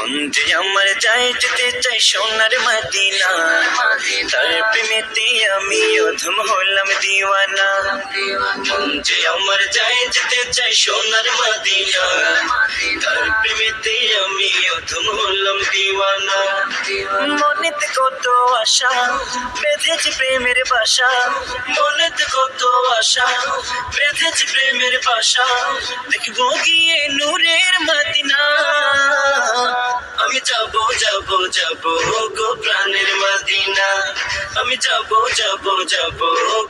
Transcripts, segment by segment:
মন আমার যায় যেতে চাই সোনার মদিনা। তার প্রেমেতে আমি অধম হলাম দিওয়ানা। মন আমার যায় যেতে চাই সোনার মদিনা। তার প্রেমেতে আমি অধম হলাম দিওয়ানা। মনেতে কত আশা, বেঁধেছে প্রেমের বাসা। মনেতে কত আশা, বেঁধেছে প্রেমের বাসা। দেখব গিয়ে নূরের মদিনা। যাব যাব গো প্রাণের মদিনা। আমি যাব যাব যাব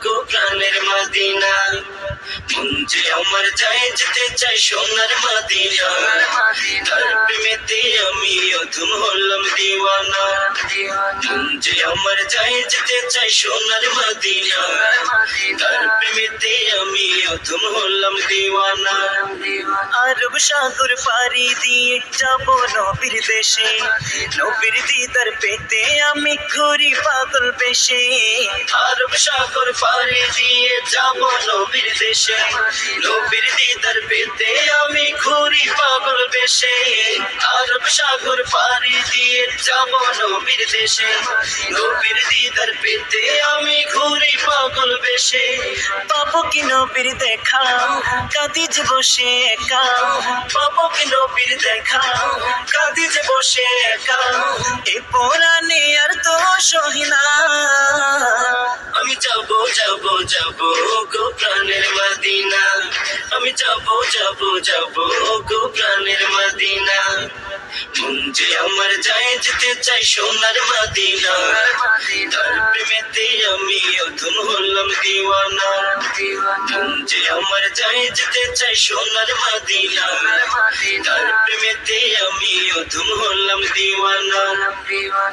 গো প্রাণের মদিনা। যে আমার যায় যেতে চাই সোনার মদিনা। তার প্রেমেতে আমি অধম হলাম দিওয়ানা। যে আমার যায় যেতে চাই সোনার মদিনা। অধম হলাম দিওয়ানা আরব সাগর পাড়ি দিয়ে যাব নবীর দেশে নবীর দিদার পেতে আমি ঘুরি পাগল বেশে আরব সাগর পাড়ি দিয়ে যাব নবীর দেশে নবীর দিদার পেতে আমি ঘুরি পাগল বেশে সাগর পাড়ি দিয়ে যাব নবীর দেশে। নবীর দিদার পেতে আমি ঘুরি পাগল বেশে। পাবো কি নবীর দেখা? কাঁদিজ বসে একা। পাবো কি নবীর দেখা? কাঁদিজ বসে একা। এ পরাণে আর তো সহিনা। আমি যাব যাব যাব গো প্রাণের মদিনা। আমি যাব যাব যাব গো প্রাণের মদিনা। মন যে আমার যায় যেতে চাই সোনার মাদিনা। তার প্রেমেতে আমি অধম হলাম দিওয়ানা। মন যে আমার যায় যেতে চাই সোনার মাদিনা। তার প্রেমেতে আমি অধম হলাম দিওয়ানা।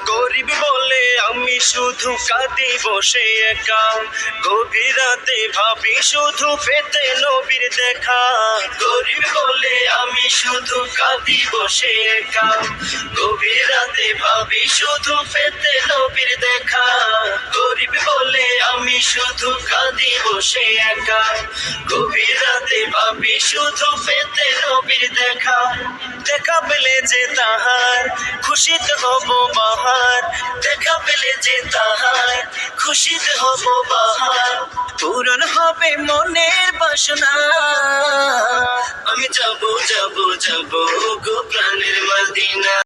গরিব বলে আমি শুধু কাঁদি বসে একা। গভীর রাতে ভাবি শুধু পেতে নবীর দেখা। গরিব বলে আমি শুধু কাঁদি বসে একা। গভীর রাতে ভাবি শুধু পেতে নবীর দেখা। গরিব বলে আমি শুধু কাঁদি বসে একা। গভীর রাতে ভাবি শুধু পেতে নবীর দেখা। দেখা পেলে যে তাহার খুশিতে হব বাহার, দেখা পেলে যে তাহার। খুশিতে হব বাহার, পূরণ হবে মনের বাসনা। আমি যাব যাব যাব গো প্রাণের